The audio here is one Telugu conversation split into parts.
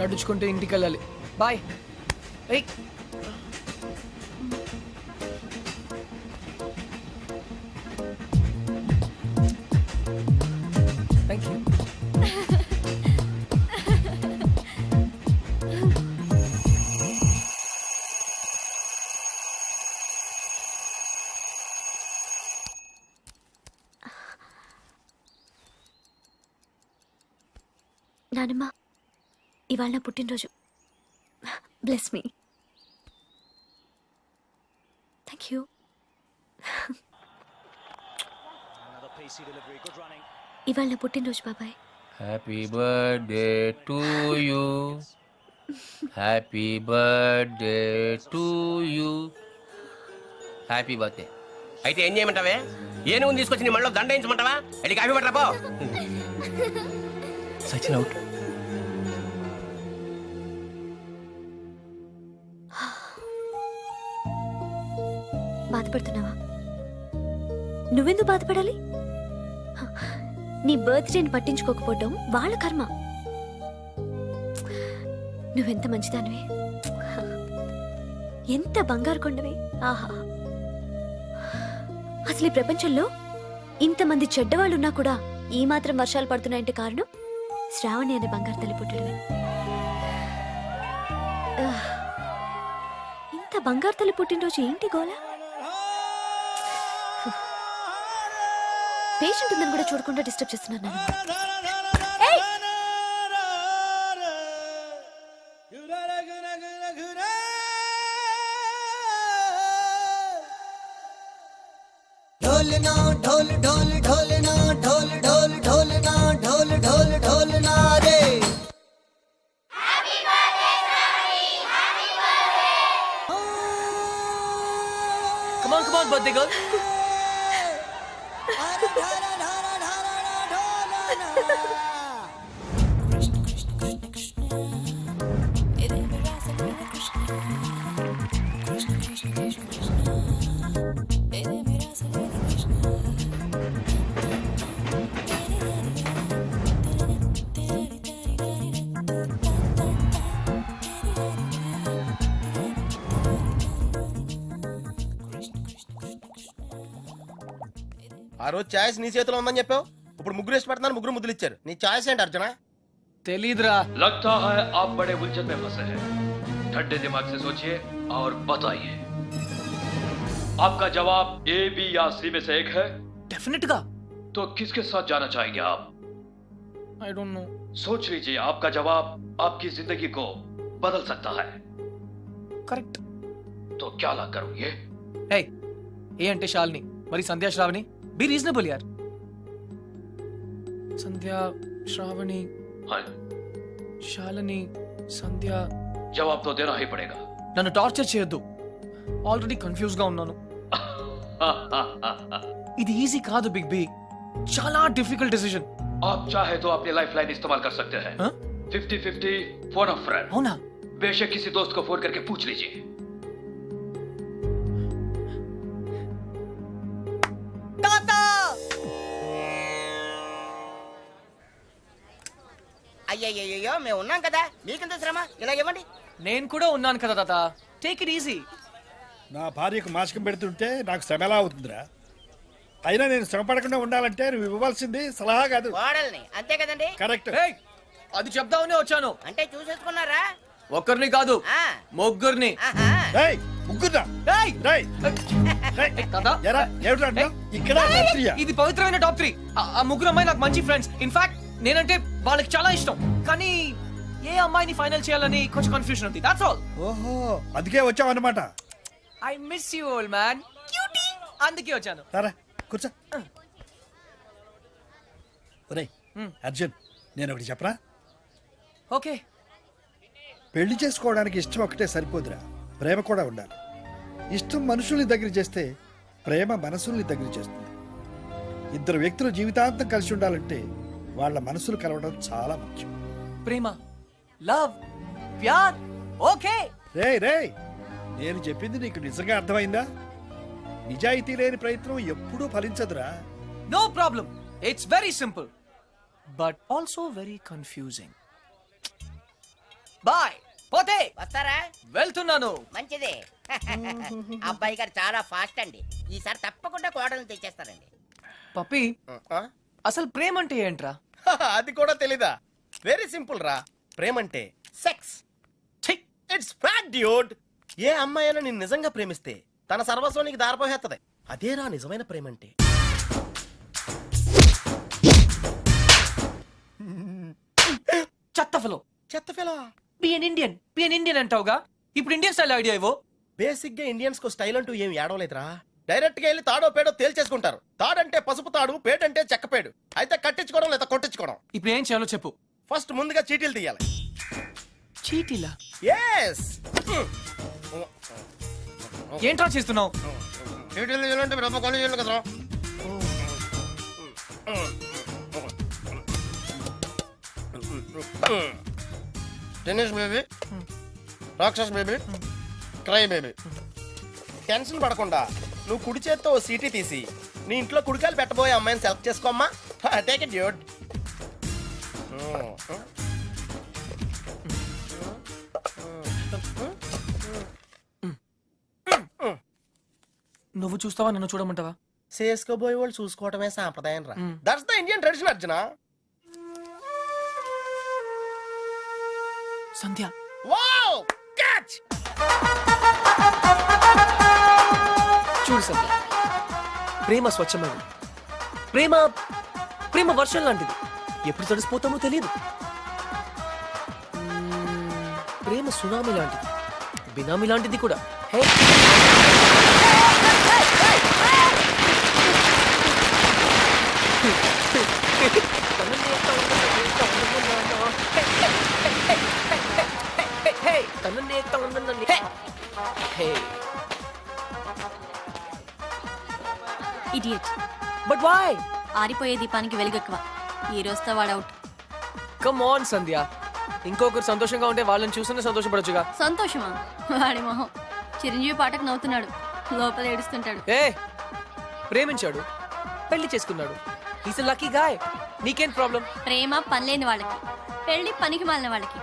నడుచుకుంటూ ఇంటికి వెళ్ళాలి బాయ్. ఏయ్. థ్యాంక్ యూ నానమ్మ. ఇవాళ నా పుట్టినరోజు. బ్లెస్ మీ థ్యాంక్ యూ ఇవాళ నా పుట్టినరోజు బాబాయ్. Happy birthday to you happy birthday to you happy birthday అయితే ఏం చేయమంటావే? ఏ నువ్వు తీసుకొచ్చి నీ మళ్ళీ దండ వేయించమంటావా? వెళ్ళి కాఫీ పట్టరా పో. సచిన్ అవుట్ బాధపడుతున్నావా? నువ్వెందుకు బాధపడాలి? హ, నీ బర్త్డేని పట్టించుకోకపోవటం వాళ్ళ కర్మ. నువ్వెంత మంచిదానివే? ఎంత బంగారు కొండవే? ఆహా. అసలు ఈ ప్రపంచంలో ఇంతమంది చెడ్డవాళ్ళున్నా కూడా ఈ మాత్రం వర్షాలు పడుతున్నాయంటే కారణం శ్రావణి అనే బంగారు తల్లి పుట్టడమే ఇంత బంగారు తల్లి పుట్టినరోజు ఏంటి గోలా? పేషెంట్ ఉందని కూడా చూడకుండా డిస్టర్బ్ చేస్తున్నాను నన్ను. ఏయ్! ढोलना ढोल ढोल ढोलना ढोल ढोल ढोलना ढोल ढोल ढोलना रे కమాన్ కమాన్ బర్త్డే గర్ల్ धारा धारा أنا ఆ రోజు ఛాయిస్ నీ చేతిలో ఉందని చెప్పావు ఇప్పుడు ముగ్గురు ఇష్టపడుతున్నాను ముగ్గురు ముద్దులు ఇచ్చారు నీ ఛాయిస్ ఏంటి అర్జున తెలీదురా लगता है आप बड़े उलझन में फंसे हैं ठंडे दिमाग से सोचिए और बताइए आपका जवाब ए बी या सी में से एक है డెఫినెట్ గా तो किसके साथ जाना चाहेंगे आप ఐ డోంట్ నో सोच लीजिए आपका जवाब आपकी जिंदगी को बदल सकता है కరెక్ట్ तो क्या ला करोगे హే ఏ అంటే శాలిని మరి సంధ్యా శ్రావణి బి రీజనబుల్ యార్ సంధ్యా శ్రావణి हाँ శాలిని సంధ్య जवाब तो देना ही पड़ेगा నన్ను టార్చర్ చేయొద్దు ఆల్రెడీ కన్ఫ్యూజ్ గా ఉన్నాను ఇది ఈజీ కాదు బిగ్ బి చాలా డిఫికల్ట్ డెసిషన్ आप चाहे तो अपनी लाइफ लाइन इस्तेमाल कर सकते हैं हाँ? Fifty fifty phone of friend అవునా बेशक किसी दोस्त को फोन करके पूछ लीजिए అయ్యయ్యో మేము ఉన్నాం కదా. మీకెంత శ్రమ? ఇలా ఇవ్వండి. నేను కూడా ఉన్నాను కదా తాత. టేక్ ఇట్ ఈజీ నా భార్యకు మాసికం పెడుతుంటే నాకు శ్రమ ఎలా అవుతుందిరా? అయినా నేను శ్రమ పడకుండా ఉండాలంటే నువ్వు ఇవ్వాల్సింది సలహా కాదు. కోడల్ని అంతే కదండి? కరెక్ట్ అది చెప్దామనే వచ్చాను. అంటే చూసేసుకున్నారా? ఒక్కరిని కాదు ఆ, ముగ్గురిని. ఆహా. ఏయ్ ముగ్గురా ఏయ్! రేయ్. రేయ్. తాత. ఎరా ఏమిటా అంటున్నావ్? ఇక్కడ రాత్రియా? ఇది పవిత్రమైన టాప్ త్రీ. ఆ ముగ్గురు అమ్మాయి నాకు మంచి ఫ్రెండ్స్. ఇన్ఫాక్ట్ నేనంటే వాళ్ళకి చాలా ఇష్టం. కానీ ఏ అమ్మాయిని ఫైనల్ చేయాలని కొంచెం కన్ఫ్యూజన్ ఉంది. దాట్స్ ఆల్ ఓహో అందుకే వచ్చావు అనమాట I miss you old man cutie అందుకే వచ్చాను. సరే కూర్చో. ఒరేయ్ హ్మ్. అర్జున్ నేను ఒకటి చెప్పరా? ఓకే. పెళ్ళి చేసుకోవడానికి ఇష్టం ఒకటే సరిపోదురా. ప్రేమ కూడా ఉండాలి. ఇష్టం మనుషుల్ని దగ్గర చేస్తే ప్రేమ మనసుల్ని దగ్గర చేస్తుంది. ఇద్దరు వ్యక్తులు జీవితాంతం కలిసి ఉండాలంటే వాళ్ళ మనసులు కలవడం చాలా ముఖ్యం. ప్రేమ లవ్ ప్యార్ ఓకే. రే రే నేను చెప్పింది నీకు నిజంగా అర్థమైందా? నిజాయితీ లేని ప్రయత్నం ఎప్పుడూ ఫలించదురా. No problem it's very simple but also very confusing boy పోతే. వస్తారా? వెళ్తున్నాను. మంచిది. అబ్బాయి గారు చాలా ఫాస్ట్ అండి. ఈసారి తప్పకుండా కోడలు తెచ్చేస్తారండి. పప్పి. అసలు ప్రేమ అంటే ఏంట్రా? అది కూడా తెలీదా. వెరీ సింపుల్ రా. ప్రేమంటే సెక్స్ ఛీ! ఇట్స్ ఫ్యాక్ట్ డ్యూడ్ ఏ అమ్మాయి అయినా నిన్ను నిజంగా ప్రేమిస్తే తన సర్వస్వం నీకు దారిపోహేత్తది అదేరా నిజమైన ప్రేమంటే. చెత్త ఫలో చెత్త fellow PN Indian PN Indian అంటావుగా? ఇప్పుడు ఇండియన్ స్టైల్ ఐడియా ఇవ్వు. బేసిక్గా ఇండియన్స్కు స్టైల్ అంటూ ఏం ఏడవలేదురా. డైరెక్ట్గా వెళ్ళి తాడో పేడో తేల్చేసుకుంటారు. తాడంటే పసుపు తాడు పేడంటే చెక్కపేడు. అయితే కట్టించుకోవడం లేదా కొట్టించుకోవడం? ఇప్పుడు ఏం చేయాలో చెప్పు. ఫస్ట్ ముందుగా చీటీలు తీయాలి. చీటీలా? ఎస్ ఏంట్రా చేస్తున్నావు? చీటీలు తీయాలంటే కదరా. టెన్నిస్ బేబీ రాక్షస్ బేబీ క్రై బేబీ టెన్షన్ పడకుండా నువ్వు కుడి చేత్తో ఓ సీటీ తీసి నీ ఇంట్లో కుడికాయలు పెట్టబోయే అమ్మాయిని సెలెక్ట్ చేసుకోమ్మా. టేక్ ఇట్ డ్యూడ్ నువ్వు చూస్తావా నన్ను చూడమంటావా? చేసుకోబోయే వాళ్ళు చూసుకోవటమే సాంప్రదాయం రా that's the Indian tradition Arjuna Sandhya. Wow catch చూడు సంధ్య ప్రేమ స్వచ్ఛమైనది. ప్రేమ ప్రేమ వర్షం లాంటిది. ఎప్పుడు తడిసిపోతామో తెలియదు ప్రేమ సునామీ లాంటిది. బినామీ లాంటిది కూడా. హే! ఆరిపోయే దీపానికి వెలుగెక్కువ. ఈ రోజుతో వాడు అవుట్. కమ్ ఆన్ సంధ్య. ఇంకొకరు సంతోషంగా ఉంటే వాళ్ళని చూస్తేనే సంతోషపడొచ్చుగా. సంతోషమా? వాడి మొహం. చిరంజీవి పాటకు నవ్వుతున్నాడు. లోపల ఏడుస్తుంటాడు. ఏ ప్రేమించాడు. పెళ్ళి చేసుకున్నాడు. ఈస్ లక్కీ గాయ్ నీకేం ప్రాబ్లం ప్రేమ పనిలేని వాళ్ళకి. పెళ్ళి పనికి మాలిన వాళ్ళకి.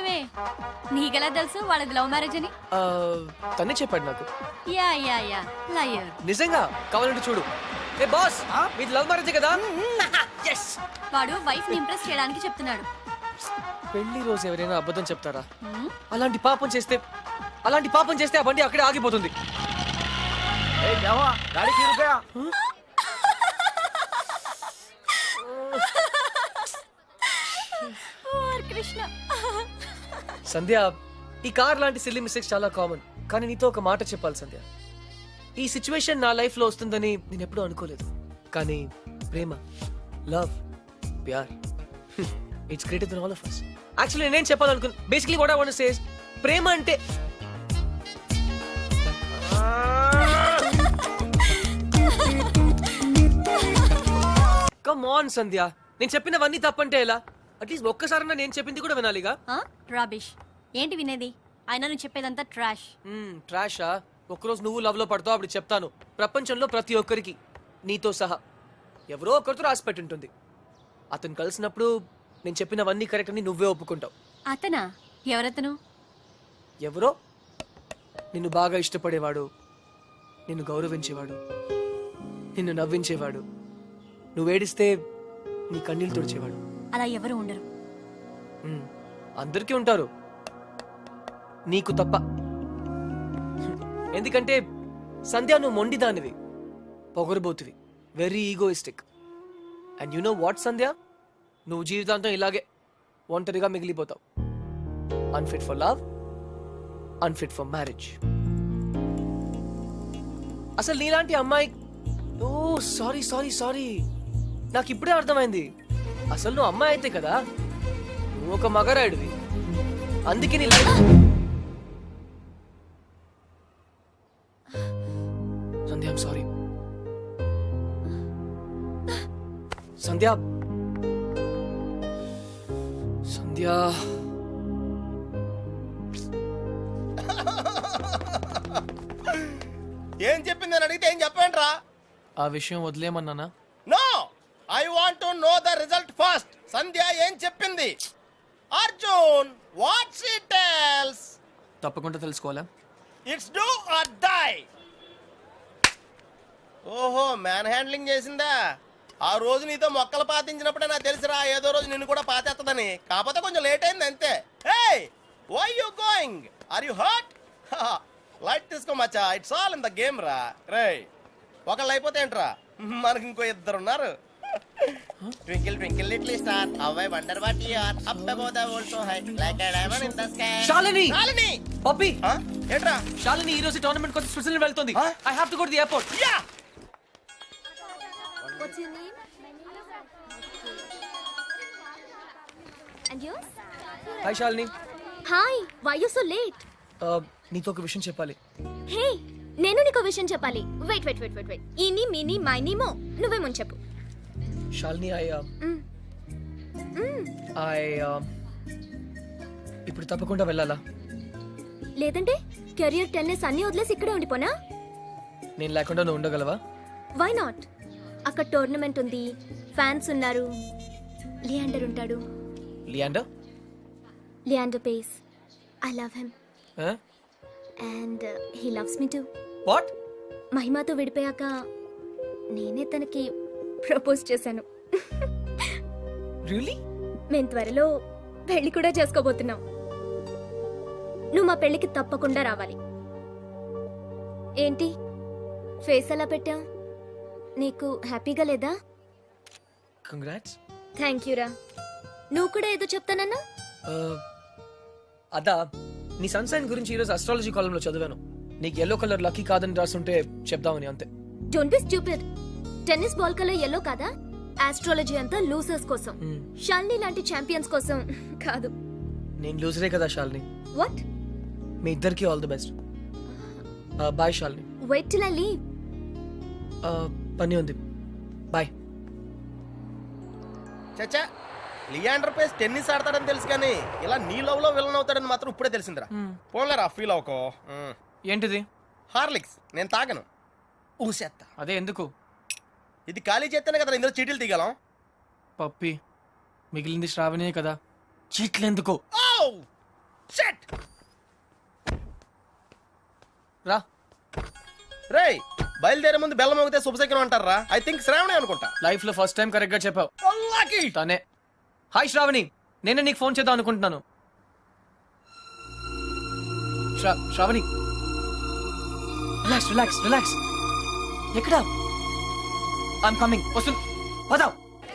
వే నీకెలా తెలుసు వాళ్ళది లవ్ మ్యారేజ్ అని? తనే చెప్పాడు నాకు. Yeah yeah yeah. లయర్ నిజంగా కావాలంటే చూడు. ఏ బాస్ మీది లవ్ మ్యారేజ్ కదా? ఎస్ వాడు వైఫ్ని ఇంప్రెస్ చేయడానికి చెప్తున్నాడు. పెళ్ళి రోజు ఎవరైనా అబద్ధం చెప్తారా? అలాంటి పాపం చేస్తే అలాంటి పాపం చేస్తే ఆ బండి అక్కడే ఆగిపోతుంది. సంధ్య ఈ కార్ లాంటి సిల్లీ మిస్టేక్స్ చాలా కామన్ కానీ నీతో ఒక మాట చెప్పాలి సంధ్య. ఈ సిచ్యువేషన్ నా లైఫ్లో వస్తుందని నేను ఎప్పుడూ అనుకోలేదు. కానీ ప్రేమ love Pyaar it's greater than all of us. Actually నేనేం చెప్పాలనుకున్నా basically what I want says ప్రేమ అంటే కమ్ ఆన్ సంధ్య. నేను చెప్పినవన్నీ తప్పంటే ఎలా? అట్లీస్ట్ ఒక్కసారన్నా నేను చెప్పింది కూడా వినాలిగా? రాబిష్ ఏంటి వినేది? అయినా నువ్వు చెప్పేదంతా ట్రాష్ ట్రాషా ఒకరోజు నువ్వు లవ్లో పడతావు అప్పుడు చెప్తాను. ప్రపంచంలో ప్రతి ఒక్కరికి నీతో సహా. ఎవరో ఒకరితో రాసి పెట్టుంటుంది. అతను కలిసినప్పుడు నేను చెప్పినవన్నీ కరెక్ట్ అని నువ్వే ఒప్పుకుంటావు. అతనా? ఎవరతను? ఎవరో? నిన్ను బాగా ఇష్టపడేవాడు. నిన్ను గౌరవించేవాడు. నిన్ను నవ్వించేవాడు. నువ్వు ఏడిస్తే నీ కన్నీళ్ళు తుడిచేవాడు. అలా ఎవరు ఉండరు. అందరికీ ఉంటారు. నీకు తప్ప ఎందుకంటే సంధ్య నువ్వు మొండిదానివి పొగరబోతువి. Very egoistic and you know what Sandhya? నువ్వు జీవితాంతం ఇలాగే ఒంటరిగా మిగిలిపోతావు. Unfit for love unfit for marriage అసలు నీలాంటి అమ్మాయి ఓ సారీ సారీ సారీ నాకు ఇప్పుడే అర్థమైంది. అసలు నువ్వు అమ్మాయి అయితే కదా నువ్వు ఒక మగరాయుడివి అందుకే నీ లైఫ్ సంధ్య. సంధ్య. ఏం చెప్పింది అని అడిగితే ఏం చెప్పండి రా ఆ విషయం వదిలేమన్నానా no! I want to know the result first. Sandhya ఏం చెప్పింది? Arjun what's it tells? తప్పకుండా తెలుసుకోవాలా? It's do or die. ఓహో మ్యాన్ హ్యాండ్లింగ్ చేసిందా? ఆ రోజు నీతో మొక్కలు పాతించినప్పుడే నాకు తెలిసిరా ఏదో రోజు నిన్ను కూడా పాతేస్తుందని కాకపోతే కొంచెం లేట్ అయింది అంతే. Hey why you going are you hurt light తీసుకో మచ్చా it's all in the game రా. రే ఒకళ్ళు అయిపోతే ఏంట్రా? మనకి ఇంకో ఇద్దరు ఉన్నారు. Twinkle twinkle little star how I wonder what you are up above the world so high like a diamond in the sky Shalini Shalini పప్పి? ఏంట్రా? శాలిని ఈ రోజు టోర్నమెంట్ కోసం స్విట్జర్లాండ్ వెళ్తుంది? I have to go to the airport yeah What's your name? And yours? Hi Shalini Hi, why you so late? Uh, నీతో ఒక విషయం చెప్పాలి. హే నేను నీకు విషయం చెప్పాలి. Wait wait wait wait wait eeny meeny miny mo నువ్వే ముందు చెప్పు. Shalini I Mm. ఐ ఇప్పుడు తప్పకుండా వెళ్ళాలా? లేదంటే కెరియర్ టెన్నిస్ అన్ని వదిలేసి ఇక్కడే ఉండిపోనా? నేను లేకుండా నువ్వు ఉండగలవా? వై నాట్ అక్కడ టోర్నమెంట్ ఉంది. ఫ్యాన్స్ ఉన్నారు. లియాండర్ ఉంటాడు. Leander? Leander Paes. I love him and he loves me too what మహిమతో విడిపోయాక నేనే తనకి ప్రపోజ్ చేశాను. రియలీ మేము త్వరలో పెళ్ళి కూడా చేసుకోబోతున్నాం. నువ్వు మా పెళ్ళికి తప్పకుండా రావాలి. ఏంటి? ఫేస్ అలా పెట్టావు? నీకు హ్యాపీగా లేదా? కంగ్రాట్స్ థ్యాంక్ రా. నువ్వు కూడా ఏదో చెప్తానన్నా? అదా నీ సన్సైన్ గురించి ఈరోజు అస్ట్రాలజీ కాలంలో చదివాను. నీకు ఎల్లో కలర్ లక్కీ కాదని రాసుంటే చెప్దామని అంతే. Don't be stupid tennis ball colour yellow కాదా? ఆస్ట్రాలజీ అంతా లూసర్స్ కోసం. Hmm. షాల్ని లాంటి ఛాంపియన్స్ కోసం. కాదు. నేను లూజరే కదా శాలిని వాట్ మీ ఇద్దరికి all the best bye Shalini wait till I leave పని ఉంది బాయ్. చచ్చా లియాండర్ పేస్ టెన్నిస్ ఆడతాడని తెలుసు కానీ ఇలా నీ లవ్లో విలన్ అవుతాడని మాత్రం ఇప్పుడే తెలిసిందిరా. పోన్లేరా ఫీల్ అవుకో ఏంటిది? హార్లిక్స్ నేను తాగను. ఊసేత్తా. అదే ఎందుకు? ఇది ఖాళీ చేస్తేనే కదా ఇందులో చీటీలు తీగలం పప్పి మిగిలింది శ్రావణే కదా. చీట్లు ఎందుకు? Oh shut! రా. రేయ్! బయలుదేరే ముందు బెల్లం మోగితే శుభశకరం అంటారా? ఐ థింక్ శ్రావణి అనుకుంటా. లైఫ్లో ఫస్ట్ టైం కరెక్ట్గా చెప్పావు. తనే. హాయ్ శ్రావణి. నేనే నీకు ఫోన్ చేద్దాం అనుకుంటున్నాను. Shra- Shravani. Relax relax relax ఎక్కడ? ఐఎమ్ కమింగ్ వస్తుంది పదాం.